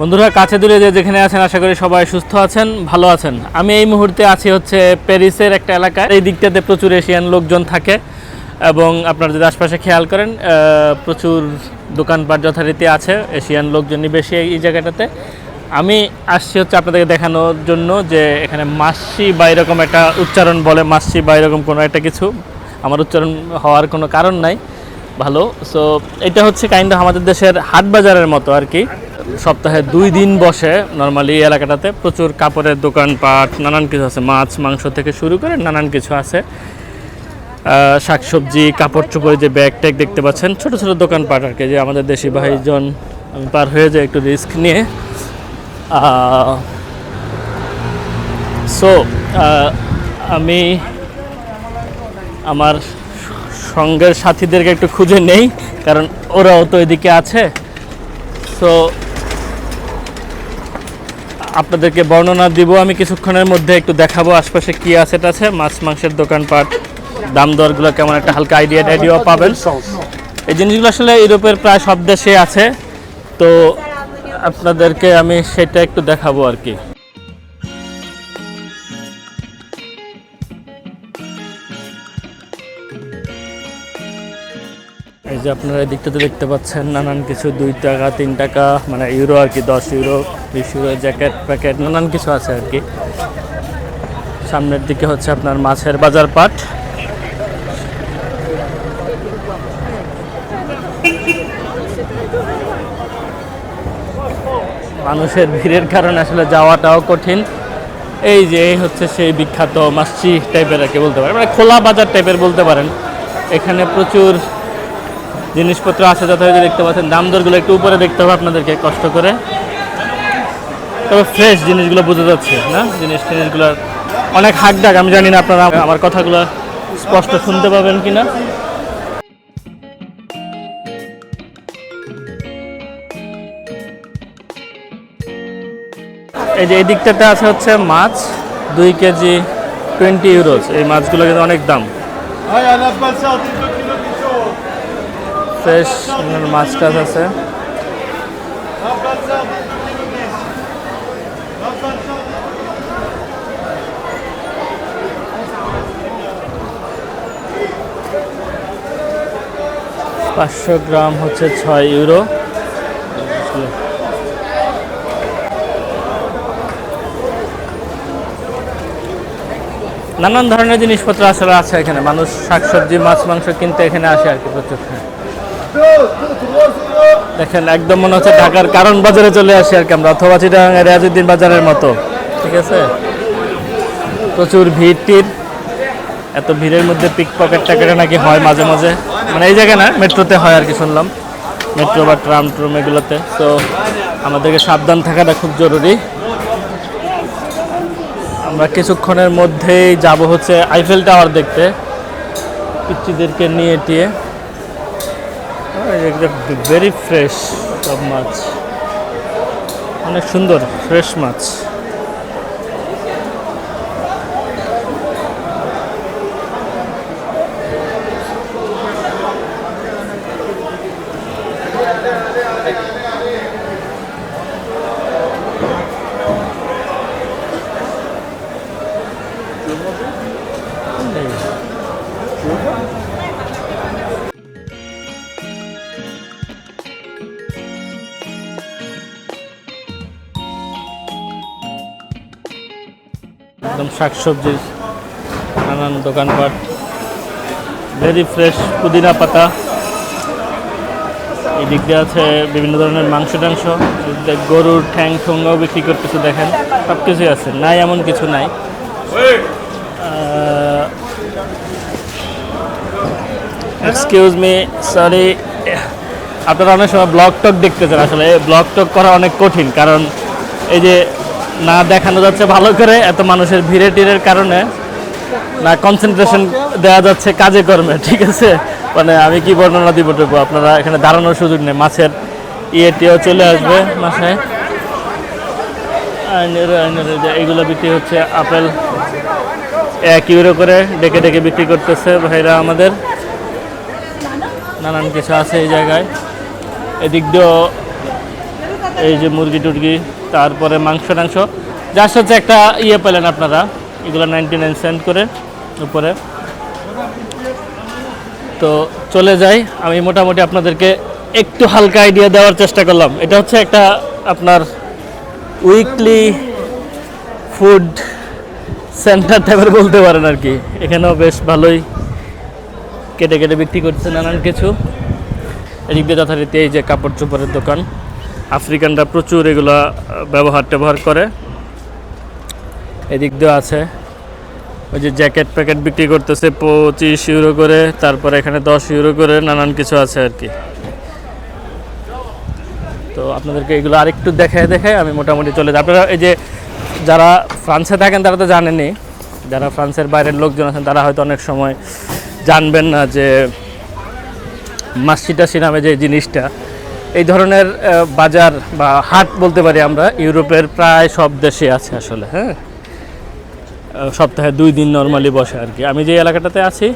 বন্ধুরা, কাছে দূরে যে যেখানে আছেন, আশা করি সবাই সুস্থ আছেন, ভালো আছেন। আমি এই মুহূর্তে আছি হচ্ছে প্যারিসের একটা এলাকায়। এই দিকটাতে প্রচুর এশিয়ান লোকজন থাকে এবং আপনারা যদি আশপাশে খেয়াল করেন প্রচুর দোকানপাট যথারীতি আছে, এশিয়ান লোকজনই বেশি এই জায়গাটাতে। আমি আসছি হচ্ছে আপনাদেরকে দেখানোর জন্য যে এখানে মাসি বা এরকম একটা উচ্চারণ বলে, মাসি বা এরকম কোনো একটা কিছু। আমার উচ্চারণ হওয়ার কোনো কারণ নাই, ভালো। সো এটা হচ্ছে কাইন্ড আমাদের দেশের হাট বাজারের মতো আর কি। সপ্তাহে দুই দিন বসে নর্মালি এই এলাকাটাতে প্রচুর কাপড়ের দোকানপাট নানান কিছু আছে, মাছ, মাংস থেকে শুরু করে নানান কিছু আছে। শাকসবজি কাপড় চোপড়ের যে ব্যাগ ট্যাগ দেখতে পাচ্ছেন, ছোট ছোট দোকানপাট আর কি যে আমাদের দেশি ভাইজন আমি পার হয়ে যায় একটু রিস্ক নিয়ে। সো আমি আমার সঙ্গের সাথীদেরকে একটু খুঁজে নেই, কারণ ওরাও তো এদিকে আছে। সো আপনাদেরকে বর্ণনা দিব। আমি কিছুক্ষণের মধ্যে একটু দেখাবো আশপাশে কি আছে আছে মাছ মাংসের দোকানপাট দাম দরগুলো কেমন একটা হালকা আইডিয়া টাইডিয়াও পাবেন। এই জিনিসগুলো আসলে ইউরোপের প্রায় সব দেশে আছে। তো আপনাদেরকে আমি সেটা একটু দেখাবো আর কি। এই যে আপনারা এই দিকটাতে দেখতে পাচ্ছেন, নানান কিছু, দুই টাকা, তিন টাকা মানে ইউরো আর কি, দশ ইউরো বিশ জ্যাকেট প্যাকেট নানান কিছু আছে আর কি। সামনের দিকে হচ্ছে আপনার মাছের বাজার পাট। মানুষের ভিড়ের কারণে আসলে যাওয়াটাও কঠিন। এই যে, এই হচ্ছে সেই বিখ্যাত মাসি টাইপের আর কি বলতে পারেন। মানে খোলা বাজার টাইপের বলতে পারেন। এখানে প্রচুর জিনিসপত্র আছে যথাযথ দেখতে পাচ্ছেন। দাম দরগুলো একটু উপরে দেখতে হবে আপনাদেরকে কষ্ট করে। তবে ফ্রেশ জিনিসগুলো বোঝা যাচ্ছে, না? জিনিস টিনিসগুলো অনেক হাক ডাক আমি জানি না আপনারা আমার কথাগুলো স্পষ্ট শুনতে পাবেন কিনা। এই যে এই দিকটাতে আছে হচ্ছে মাছ, দুই কেজি টোয়েন্টি ইউরোজ এই মাছগুলো কিন্তু অনেক দাম। Un appelle ça des 2 kilos du jour. Fresh মাছ টাছ আছে। পাঁচশো গ্রাম হচ্ছে ছয় ইউরো। নানান ধরনের জিনিসপত্র আসলে আছে এখানে। মানুষ শাকসবজি, মাছ, মাংস কিনতে এখানে আসে আর কি প্রচুর। দেখেন, একদম মনে হচ্ছে ঢাকার কারণ বাজারে চলে আসি আর কি আমরা, অথবা চিটাগাং বাজারের মতো। ঠিক আছে? প্রচুর ভিড় টির। এত ভিড়ের মধ্যে পিক পকেট টাকেটে নাকি হয় মাঝে মাঝে। মানে এই জায়গায় না, মেট্রোতে হয় আর কি শুনলাম। মেট্রো বা ট্রাম ট্রুম এগুলোতে। তো আমাদেরকে সাবধান থাকাটা খুব জরুরি। আমরা কিছুক্ষণের মধ্যেই যাব হচ্ছে আইফেল টাওয়ার দেখতে। পিচ্চিদেরকে নিয়ে টিয়ে। ভেরি ফ্রেশ সব মাছ। অনেক সুন্দর ফ্রেশ মাছ। শাকসবজির নানান দোকানপাট। ভেরি ফ্রেশ পুদিনা পাতা। এই দিক দিয়ে আছে বিভিন্ন ধরনের মাংস টাংস গরুর ঠ্যাং ঠোঙ্গাও বিক্রি করতেছে, দেখেন। সব কিছুই আছে, নাই এমন কিছু নাই। এক্সকিউজ মি সরি আপনারা অনেক সময় ব্লগ টক দেখতেছেন, আসলে ব্লগ টক করা অনেক কঠিন, কারণ এই যে না দেখানো যাচ্ছে ভালো করে, এত মানুষের ভিড়ে টিরের কারণে। না কনসেন্ট্রেশন দেওয়া যাচ্ছে কাজে কর্মে, ঠিক আছে? মানে আমি কি বর্ণনা দিব টুকু? আপনারা এখানে দাঁড়ানোর সুযোগ নেই। মাছের ইয়েটিও চলে আসবে এই এইগুলো বিক্রি হচ্ছে আপেল। এক ইউরো করে ডেকে ডেকে বিক্রি করতেছে ভাইরা আমাদের। নানান কিছু আছে এই জায়গায়। এদিক দিয়েও এই যে মুরগি টুরগি, তারপরে মাংস টাংস। যার সাথে একটা ইয়ে পেলেন আপনারা, এগুলো নাইনটি নাইন সেন্ট করে উপরে। তো চলে যাই, আমি মোটামুটি আপনাদেরকে একটু হালকা আইডিয়া দেওয়ার চেষ্টা করলাম। এটা হচ্ছে একটা আপনার উইকলি ফুড সেন্টার টাইপের বলতে পারেন আর কি। এখানেও বেশ ভালোই কেটে কেটে বিক্রি করছে নানান কিছু। এদিক দিয়ে যথারীতি এই যে কাপড় চোপড়ের দোকান। আফ্রিকানরা প্রচুর এগুলা ব্যবহার ট্যাবহার করে। এদিক দিয়ে আছে, ওই যে জ্যাকেট প্যাকেট বিক্রি করতেছে পঁচিশ ইউরো করে, তারপরে এখানে দশ ইউরো করে নানান কিছু আছে আর কি। তো আপনাদেরকে এগুলো আরেকটু দেখায় দেখায় আমি মোটামুটি চলে যাই। আপনারা এই যে যারা ফ্রান্সে থাকেন, তারা তো জানেনই, যারা ফ্রান্সের বাইরের লোকজন আছেন, তারা হয়তো অনেক সময় জানবেন না যে মাসিটাসি নামে যে জিনিসটা। এই ধরনের বাজার বা হাট বলতে পারি আমরা, ইউরোপের প্রায় সব দেশে আছে আসলে হ্যাঁ? সপ্তাহে দুই দিন নর্মালি বসে আর কি। আমি যে এলাকাটাতে আছি,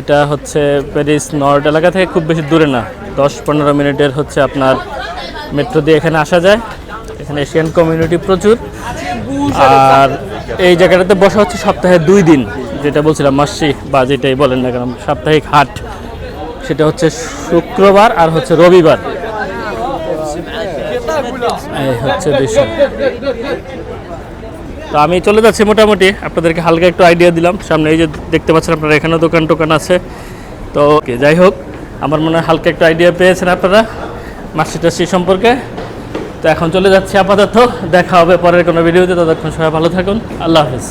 এটা হচ্ছে প্যারিস নর্থ এলাকা থেকে খুব বেশি দূরে না। দশ পনেরো মিনিটের হচ্ছে আপনার মেট্রো দিয়ে এখানে আসা যায়। এখানে এশিয়ান কমিউনিটি প্রচুর। আর এই জায়গাটাতে বসা হচ্ছে সপ্তাহে দুই দিন, যেটা বলছিলাম মাসি বা যেটাই বলেন না কেন, সাপ্তাহিক হাট। সেটা হচ্ছে শুক্রবার আর হচ্ছে রবিবার। এই হচ্ছে বিষয়। তো আমি চলে যাচ্ছি মোটামুটি। আপনাদেরকে হালকা একটু আইডিয়া দিলাম। সামনে এই যে দেখতে পাচ্ছেন আপনারা, এখানেও দোকান টোকান আছে। তো যাই হোক, আমার মনে হয় হালকা একটু আইডিয়া পেয়েছেন আপনারা মাসি টাসি সম্পর্কে। তো এখন চলে যাচ্ছি আপাতত। দেখা হবে পরের কোনো ভিডিওতে ততক্ষণ সবাই ভালো থাকুন। আল্লাহ হাফিজ।